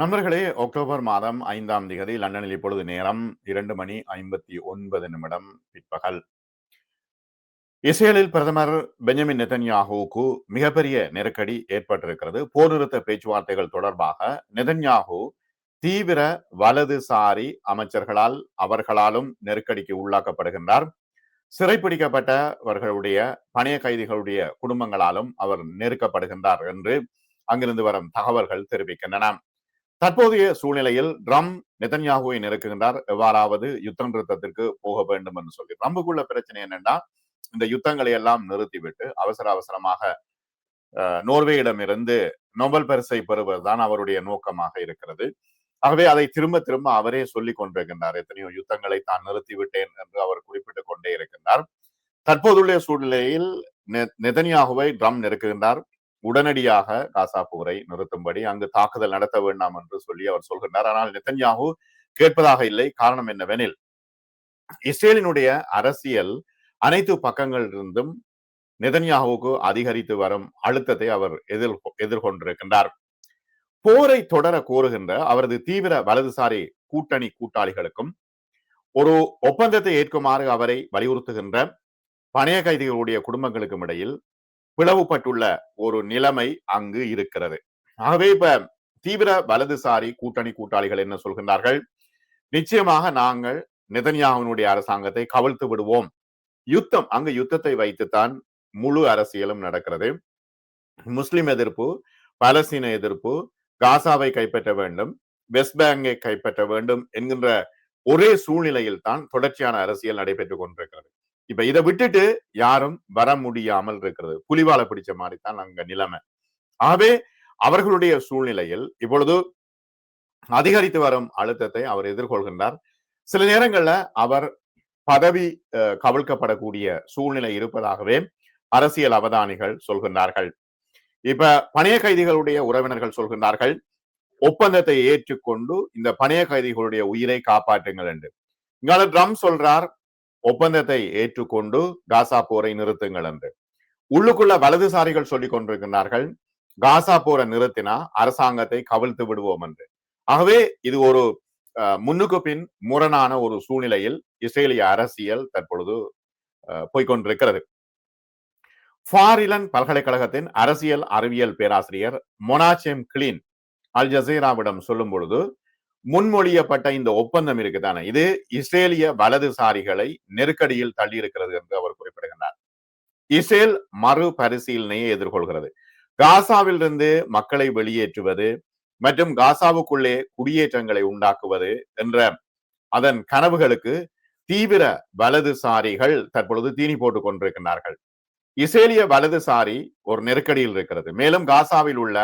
நண்பர்களே அக்டோபர் மாதம் ஐந்தாம் திகதி லண்டனில் இப்பொழுது நேரம் இரண்டு மணி ஐம்பத்தி ஒன்பது நிமிடம் பிற்பகல். இஸ்ரேலில் பிரதமர் பெஞ்சமின் நெதன்யாகுவுக்கு மிகப்பெரிய நெருக்கடி ஏற்பட்டிருக்கிறது. போர் நிறுத்த பேச்சுவார்த்தைகள் தொடர்பாக நெதன்யாகு தீவிர வலதுசாரி அமைச்சர்களால் அவர்களாலும் நெருக்கடிக்கு உள்ளாக்கப்படுகின்றார். சிறைப்பிடிக்கப்பட்டவர்களுடைய பணைய கைதிகளுடைய குடும்பங்களாலும் அவர் நெருக்கப்படுகின்றார் என்று அங்கிருந்து வரும் தகவல்கள் தெரிவிக்கின்றன. தற்போதைய சூழ்நிலையில் ட்ரம் நெதன்யாகுவை நெருக்குகின்றார். எவ்வாறாவது யுத்த நிறுத்தத்திற்கு போக வேண்டும் என்று சொல்லி. ட்ரம்புக்குள்ள பிரச்சனை என்னன்னா இந்த யுத்தங்களை எல்லாம் நிறுத்திவிட்டு அவசர அவசரமாக நோர்வேயிடமிருந்து நோபல் பரிசை பெறுவதுதான் அவருடைய நோக்கமாக இருக்கிறது. ஆகவே அதை திரும்ப திரும்ப அவரே சொல்லிக் கொண்டிருக்கின்றார். எத்தனையோ யுத்தங்களை தான் நிறுத்திவிட்டேன் என்று அவர் குறிப்பிட்டுக் கொண்டே இருக்கின்றார். தற்போதுள்ள சூழ்நிலையில் நெதன்யாகுவை ட்ரம் நெருக்குகின்றார். உடனடியாக காசா போரை நிறுத்தும்படி அங்கு தாக்குதல் நடத்த வேண்டாம் என்று சொல்லி அவர் சொல்கின்றார். ஆனால் நெத்தன்யாகு கேட்பதாக இல்லை. காரணம் என்னவெனில் இஸ்ரேலினுடைய அரசியல் அனைத்து பக்கங்களிலிருந்தும் நெதன்யாகுவுக்கு அதிகரித்து வரும் அழுத்தத்தை அவர் எதிர் எதிர்கொண்டிருக்கின்றார். போரை தொடர கோருகின்ற அவரது தீவிர வலதுசாரி கூட்டணி கூட்டாளிகளுக்கும் ஒரு ஒப்பந்தத்தை ஏற்குமாறு அவரை வலியுறுத்துகின்ற பணைய கைதிகளுடைய குடும்பங்களுக்கும் இடையில் பிளவுபட்டுள்ள ஒரு நிலைமை அங்கு இருக்கிறது. ஆகவே இப்ப தீவிர வலதுசாரி கூட்டணி கூட்டாளிகள் என்ன சொல்கின்றார்கள்? நிச்சயமாக நாங்கள் நிதன்யாவினுடைய அரசாங்கத்தை கவிழ்த்து விடுவோம். யுத்தம் அங்கு யுத்தத்தை வைத்துத்தான் முழு அரசியலும் நடக்கிறது. முஸ்லிம் எதிர்ப்பு பலஸ்தீன எதிர்ப்பு காசாவை கைப்பற்ற வேண்டும் வெஸ்ட் பேங்கை கைப்பற்ற வேண்டும் என்கின்ற ஒரே சூழ்நிலையில் தான் தொடர்ச்சியான அரசியல் நடைபெற்றுக் கொண்டிருக்கிறது. இப்ப இதை விட்டுட்டு யாரும் வர முடியாமல் இருக்கிறது. புலிவாலை பிடிச்ச மாதிரி தான் அங்க நிலைமை. ஆகவே அவர்களுடைய சூழ்நிலையில் இப்பொழுது அதிகரித்து வரும் அழுத்தத்தை அவர் எதிர்கொள்கின்றார். சில நேரங்கள்ல அவர் பதவி கவிழ்க்கப்படக்கூடிய சூழ்நிலை இருப்பதாகவே அரசியல் அவதானிகள் சொல்கின்றார்கள். இப்ப பணைய கைதிகளுடைய உறவினர்கள் சொல்கின்றார்கள் ஒப்பந்தத்தை ஏற்றுக்கொண்டு இந்த பணைய கைதிகளுடைய உயிரை காப்பாற்றுங்கள் என்று. இங்கால ட்ரம் சொல்றார் ஒப்பந்தத்தை ஏற்றுக்கொண்டு காசா போரை நிறுத்துங்கள் என்று. உள்ளுக்குள்ள வலதுசாரிகள் சொல்லிக் கொண்டிருக்கிறார்கள் காசா போரை நிறுத்தினா அரசாங்கத்தை கவிழ்த்து விடுவோம் என்று. ஆகவே இது ஒரு முன்னுக்கு பின் முரணான ஒரு சூழ்நிலையில் இஸ்ரேலிய அரசியல் தற்பொழுது போய்கொண்டிருக்கிறது. ஃபாரிலன் பல்கலைக்கழகத்தின் அரசியல் அறிவியல் பேராசிரியர் மொனாச்செம் கிளீன் அல் ஜசீராவிடம் சொல்லும் பொழுது முன்மொழியப்பட்ட இந்த ஒப்பந்தம் இருக்குதானே? இது இஸ்ரேலிய வலதுசாரிகளை நெருக்கடியில் தள்ளி இருக்கிறது என்று அவர் குறிப்பிடுகின்றார். இஸ்ரேல் மறு பரிசீலனையை எதிர்கொள்கிறது. காசாவிலிருந்து மக்களை வெளியேற்றுவது மற்றும் காசாவுக்குள்ளே குடியேற்றங்களை உண்டாக்குவது என்ற அதன் கனவுகளுக்கு தீவிர வலதுசாரிகள் தற்பொழுது தீனி போட்டுக் கொண்டிருக்கின்றார்கள். இஸ்ரேலிய வலதுசாரி ஒரு நெருக்கடியில் இருக்கிறது. மேலும் காசாவில் உள்ள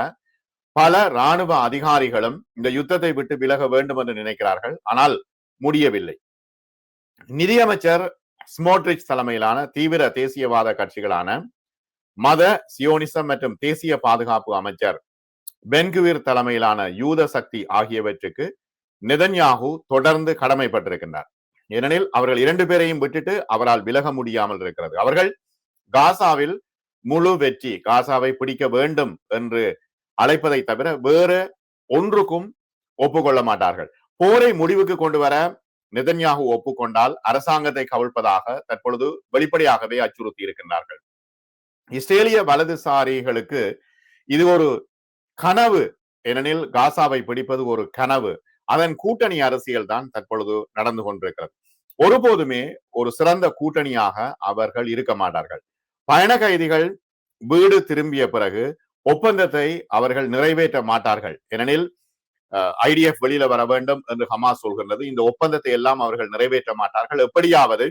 பல ராணுவ அதிகாரிகளும் இந்த யுத்தத்தை விட்டு விலக வேண்டும் என்று நினைக்கிறார்கள். ஆனால் முடியவில்லை. நிதியமைச்சர் ஸ்மோட்ரிச் தலைமையிலான தீவிர தேசியவாத கட்சிகளான மத சியோனிசம் மற்றும் தேசிய பாதுகாப்பு அமைச்சர் பென்குவீர் தலைமையிலான யூத சக்தி ஆகியவற்றுக்கு நிதன்யாகு தொடர்ந்து கடமைப்பட்டிருக்கின்றார். ஏனெனில் அவர்கள் இரண்டு பேரையும் விட்டுட்டு அவரால் விலக முடியாமல் இருக்கிறது. அவர்கள் காசாவில் முழு வெற்றி காசாவை பிடிக்க வேண்டும் என்று அழைப்பதை தவிர வேறு ஒன்றுக்கும் ஒப்புக்கொள்ள மாட்டார்கள் போரை முடிவுக்கு கொண்டு வர நிதன்யாகு ஒப்புக்கொண்டால் அரசாங்கத்தை கவிழ்ப்பதாக தற்பொழுது வெளிப்படையாகவே அச்சுறுத்தி இருக்கின்றார்கள். இஸ்ரேலிய வலதுசாரிகளுக்கு இது ஒரு கனவு ஏனெனில் காசாவை பிடிப்பது ஒரு கனவு. அதன் கூட்டணி அரசியல் தான் தற்பொழுது நடந்து கொண்டிருக்கிறது. ஒருபோதுமே ஒரு சிறந்த கூட்டணியாக அவர்கள் இருக்க மாட்டார்கள். பயண கைதிகள் வீடு திரும்பிய பிறகு ஒப்பந்தத்தை அவர்கள் நிறைவேற்ற மாட்டார்கள். ஏனெனில் ஐடிஎஃப் வெளியில வர வேண்டும் என்று ஹமாஸ் சொல்கின்றது. இந்த ஒப்பந்தத்தை எல்லாம் அவர்கள் நிறைவேற்ற மாட்டார்கள். எப்படியாவது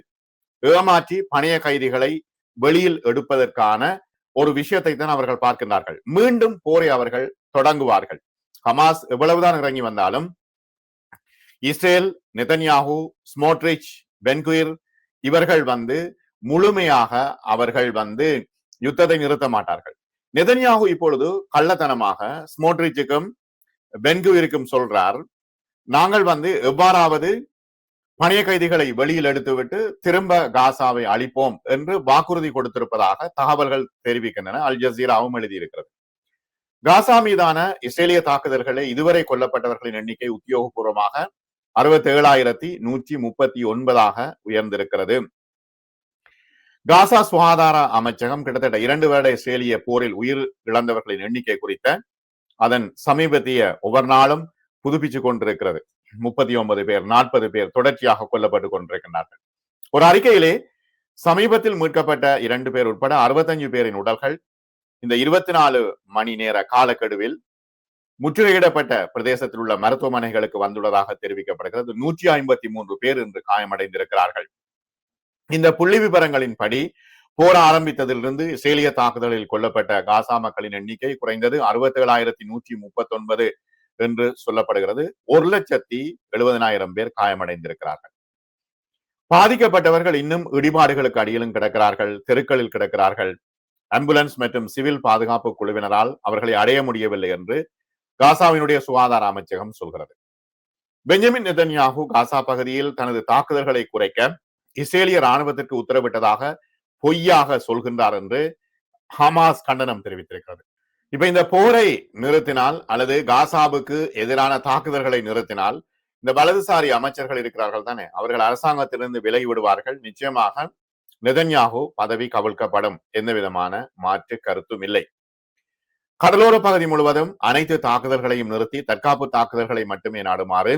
ஏமாற்றி பணைய கைதிகளை வெளியில் எடுப்பதற்கான ஒரு விஷயத்தை தான் அவர்கள் பார்க்கின்றார்கள். மீண்டும் போரை அவர்கள் தொடங்குவார்கள். ஹமாஸ் எவ்வளவுதான் இறங்கி வந்தாலும் இஸ்ரேல் நெதன்யாகு ஸ்மோட்ரிச் பென்குயிர் இவர்கள் வந்து முழுமையாக அவர்கள் வந்து யுத்தத்தை நிறுத்த மாட்டார்கள். நெதன்யாகு இப்பொழுது கள்ளத்தனமாக ஸ்மோட்ரிச்சுக்கும் பென்குவிற்கும் சொல்றார். நாங்கள் வந்து எவ்வாறாவது பணைய கைதிகளை வெளியில் எடுத்துவிட்டு திரும்ப காசாவை அளிப்போம் என்று வாக்குறுதி கொடுத்திருப்பதாக தகவல்கள் தெரிவிக்கின்றன. அல் ஜசீராவும் எழுதியிருக்கிறது. காசா மீதான இஸ்ரேலிய தாக்குதல்களை இதுவரை கொல்லப்பட்டவர்களின் எண்ணிக்கை உத்தியோகபூர்வமாக அறுபத்தி ஏழாயிரத்தி நூற்றி முப்பத்தி ஒன்பதாக உயர்ந்திருக்கிறது. காசா சுகாதார அமைச்சகம் கிட்டத்தட்ட இரண்டு வருட இஸ்ரேலிய போரில் உயிர் இழந்தவர்களின் எண்ணிக்கை குறித்த அதன் சமீபத்திய ஒவ்வொரு நாளும் புதுப்பிச்சு கொண்டிருக்கிறது. முப்பத்தி ஒன்பது பேர் நாற்பது பேர் தொடர்ச்சியாக கொல்லப்பட்டு கொண்டிருக்கின்றார்கள் ஒரு அறிக்கையிலே சமீபத்தில் மீட்கப்பட்ட இரண்டு பேர் உட்பட அறுபத்தஞ்சு பேரின் உடல்கள் இந்த இருபத்தி நாலு மணி நேர காலக்கெடுவில் முற்றுகையிடப்பட்ட பிரதேசத்தில் உள்ள மருத்துவமனைகளுக்கு வந்துள்ளதாக தெரிவிக்கப்படுகிறது. நூற்றி ஐம்பத்தி மூன்று பேர் இன்று காயமடைந்திருக்கிறார்கள். இந்த புள்ளி விவரங்களின் படி போர் ஆரம்பித்ததிலிருந்து இஸ்ரேலிய தாக்குதலில் கொல்லப்பட்ட காசா மக்களின் எண்ணிக்கை குறைந்தது அறுபத்தி ஏழாயிரத்தி நூற்றி முப்பத்தி ஒன்பது என்று சொல்லப்படுகிறது. ஒரு லட்சத்தி எழுபதனாயிரம் பேர் காயமடைந்திருக்கிறார்கள். பாதிக்கப்பட்டவர்கள் இன்னும் இடிபாடுகளுக்கு அடியிலும் கிடக்கிறார்கள் தெருக்களில் கிடக்கிறார்கள். ஆம்புலன்ஸ் மற்றும் சிவில் பாதுகாப்பு குழுவினரால் அவர்களை அடைய முடியவில்லை என்று காசாவினுடைய சுகாதார அமைச்சகம் சொல்கிறது. பெஞ்சமின் நெதன்யாகு காசா பகுதியில் தனது தாக்குதல்களை குறைக்க இஸ்ரேலிய ராணுவத்திற்கு உத்தரவிட்டதாக பொய்யாக சொல்கின்றார் என்று ஹமாஸ் கண்டனம் தெரிவித்திருக்கிறது. இப்ப இந்த போரை நிறுத்தினால் அல்லது காசாவுக்கு எதிரான தாக்குதல்களை நிறுத்தினால் இந்த வலதுசாரி அமைச்சர்கள் இருக்கிறார்கள் தானே அவர்கள் அரசாங்கத்திலிருந்து விலகி விடுவார்கள். நிச்சயமாக நிதன்யாகு பதவி கவிழ்க்கப்படும். எந்த விதமான மாற்று கருத்தும் இல்லை. கடலோர பகுதி முழுவதும் அனைத்து தாக்குதல்களையும் நிறுத்தி தற்காப்பு தாக்குதல்களை மட்டுமே நாடுமாறு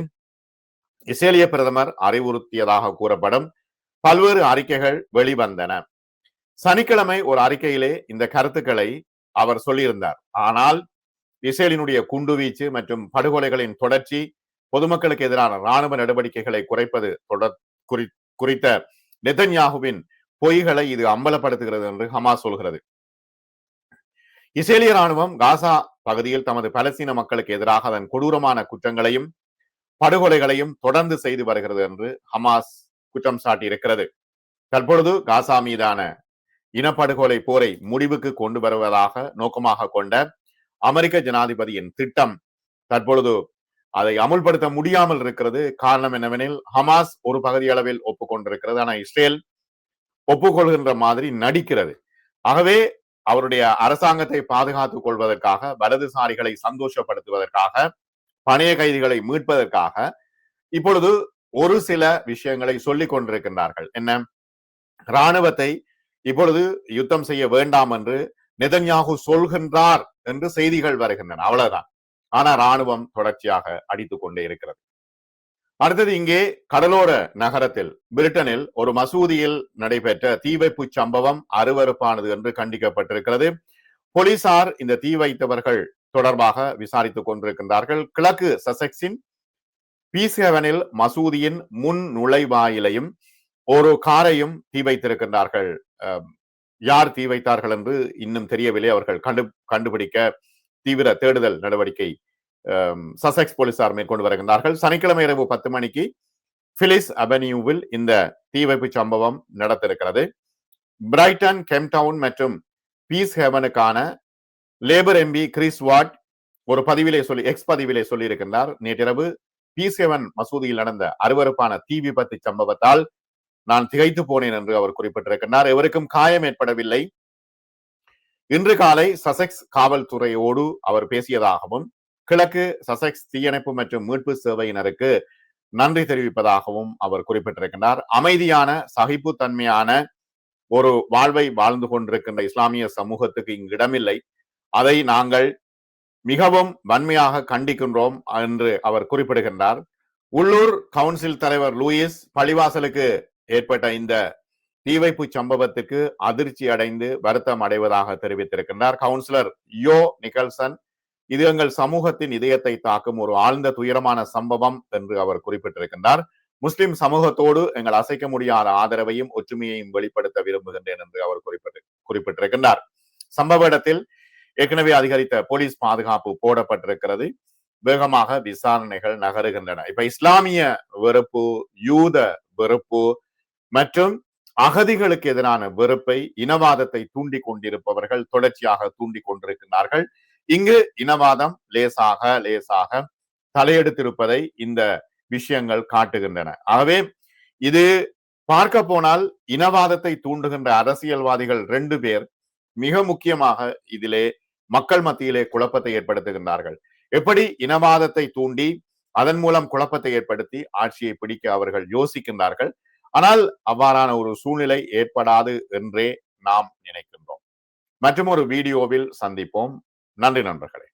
இஸ்ரேலிய பிரதமர் அறிவுறுத்தியதாக கூறப்படும். பல்வேறு அறிக்கைகள் வெளிவந்தன. சனிக்கிழமை ஒரு அறிக்கையிலே இந்த கருத்துக்களை அவர் சொல்லியிருந்தார். ஆனால் இஸ்ரேலினுடைய குண்டுவீச்சு மற்றும் படுகொலைகளின் தொடர்ச்சி பொதுமக்களுக்கு எதிரான ராணுவ நடவடிக்கைகளை குறைப்பது தொடர் குறி- குறித்த நெதன்யாகுவின் பொய்களை இது அம்பலப்படுத்துகிறது என்று ஹமாஸ் சொல்கிறது. இஸ்ரேலிய ராணுவம் காசா பகுதியில் தமது பலஸ்தீன மக்களுக்கு எதிராக அதன் கொடூரமான குற்றங்களையும் படுகொலைகளையும் தொடர்ந்து செய்து வருகிறது என்று ஹமாஸ் குற்றம் சாட்டியிருக்கிறது. தற்பொழுது காசா மீதான இனப்படுகொலை போரை முடிவுக்கு கொண்டு வருவதாக நோக்கமாக கொண்ட அமெரிக்க ஜனாதிபதியின் திட்டம் தற்பொழுது அதை அமுல்படுத்த முடியாமல் இருக்கிறது. காரணம் என்னவெனில் ஹமாஸ் ஒரு பகுதி அளவில் ஒப்புக்கொண்டிருக்கிறது. ஆனால் இஸ்ரேல் ஒப்புக்கொள்கின்ற மாதிரி நடிக்கிறது. ஆகவே அவருடைய அரசாங்கத்தை பாதுகாத்துக் கொள்வதற்காக வலதுசாரிகளை சந்தோஷப்படுத்துவதற்காக பணைய கைதிகளை மீட்பதற்காக இப்பொழுது ஒரு சில விஷயங்களை சொல்லிக் கொண்டிருக்கின்றார்கள். என்ன? இராணுவத்தை இப்பொழுது யுத்தம் செய்ய வேண்டாம் என்று நெதன்யாகு சொல்கின்றார் என்று செய்திகள் வருகின்றன. அவ்வளவுதான். ஆனா ராணுவம் தொடர்ச்சியாக அடித்துக் கொண்டே இருக்கிறது. அடுத்தது இங்கே கடலோர நகரத்தில் பிரிட்டனில் ஒரு மசூதியில் நடைபெற்ற தீ வைப்பு சம்பவம் அருவருப்பானது என்று கண்டிக்கப்பட்டிருக்கிறது. போலீசார் இந்த தீ வைத்தவர்கள் தொடர்பாக விசாரித்துக் கொண்டிருக்கின்றார்கள். கிழக்கு சசெக்ஸின் பி ஹெவனில் மசூதியின் முன் நுழைவாயிலையும் ஒரு காரையும் தீ வைத்திருக்கின்றார்கள். யார் தீ வைத்தார்கள் என்று இன்னும் தெரியவில்லை. அவர்கள் கண்டு கண்டுபிடிக்க தீவிர தேடுதல் நடவடிக்கை சசெக்ஸ் போலீசார் மேற்கொண்டு வருகின்றார்கள். சனிக்கிழமை இரவு பத்து மணிக்கு பிலிஸ் அவென்யூவில் இந்த தீ வைப்பு சம்பவம் நடத்திருக்கிறது பிரைட்டன் கெம்டவுன் மற்றும் பீஸ் ஹெவனுக்கான லேபர் எம்பி கிறிஸ் வாட் ஒரு பதிவிலே சொல்லி எக்ஸ் பதிவிலே சொல்லியிருக்கின்றார். நேற்றிரவு பி செவன் மசூதியில் நடந்த அருவருப்பான தீ விபத்து சம்பவத்தால் நான் திகைத்து போனேன் என்று அவர் குறிப்பிட்டிருக்கின்றார். எவருக்கும் காயம் ஏற்படவில்லை. இன்று காலை சசெக்ஸ் காவல்துறையோடு அவர் பேசியதாகவும் கிழக்கு சசெக்ஸ் தீயணைப்பு மற்றும் மீட்பு சேவையினருக்கு நன்றி தெரிவிப்பதாகவும் அவர் குறிப்பிட்டிருக்கின்றார். அமைதியான சகிப்புத்தன்மையான ஒரு வாழ்வை வாழ்ந்து கொண்டிருக்கின்ற இஸ்லாமிய சமூகத்துக்கு இங்கு இடமில்லை. அதை நாங்கள் மிகவும் வன்மையாக கண்டிக்கின்றோம் என்று அவர் குறிப்பிடுகின்றார். உள்ளூர் கவுன்சில் தலைவர் லூயிஸ் பள்ளிவாசலுக்கு ஏற்பட்ட இந்த தீவைப்பு சம்பவத்துக்கு அதிர்ச்சி அடைந்து வருத்தம் அடைவதாக தெரிவித்திருக்கின்றார். கவுன்சிலர் யோ நிக்கல்சன் இது எங்கள் சமூகத்தின் இதயத்தை தாக்கும் ஒரு ஆழ்ந்த துயரமான சம்பவம் என்று அவர் குறிப்பிட்டிருக்கின்றார். முஸ்லிம் சமூகத்தோடு எங்கள் அசைக்க முடியாத ஆதரவையும் ஒற்றுமையையும் வெளிப்படுத்த விரும்புகின்றேன் என்று அவர் குறிப்பிட்டு குறிப்பிட்டிருக்கின்றார். சம்பவ இடத்தில் ஏற்கனவே அதிகரித்த போலீஸ் பாதுகாப்பு போடப்பட்டிருக்கிறது. வேகமாக விசாரணைகள் நகருகின்றன. இப்ப இஸ்லாமிய வெறுப்பு யூத வெறுப்பு மற்றும் அகதிகளுக்கு எதிரான வெறுப்பை இனவாதத்தை தூண்டி கொண்டிருப்பவர்கள் தொடர்ச்சியாக தூண்டி கொண்டிருக்கிறார்கள். இங்கு இனவாதம் லேசாக லேசாக தலையெடுத்திருப்பதை இந்த விஷயங்கள் காட்டுகின்றன. ஆகவே இது பார்க்க போனால் இனவாதத்தை தூண்டுகின்ற அரசியல்வாதிகள் ரெண்டு பேர். மிக முக்கியமாக இதிலே மக்கள் மத்தியிலே குழப்பத்தை ஏற்படுத்துகின்றார்கள். எப்படி இனவாதத்தை தூண்டி அதன் மூலம் குழப்பத்தை ஏற்படுத்தி ஆட்சியை பிடிக்க அவர்கள் யோசிக்கின்றார்கள். ஆனால் அவ்வாறான ஒரு சூழ்நிலை ஏற்படாது என்றே நாம் நினைக்கின்றோம். மற்றும் ஒரு வீடியோவில் சந்திப்போம். நன்றி நண்பர்களே.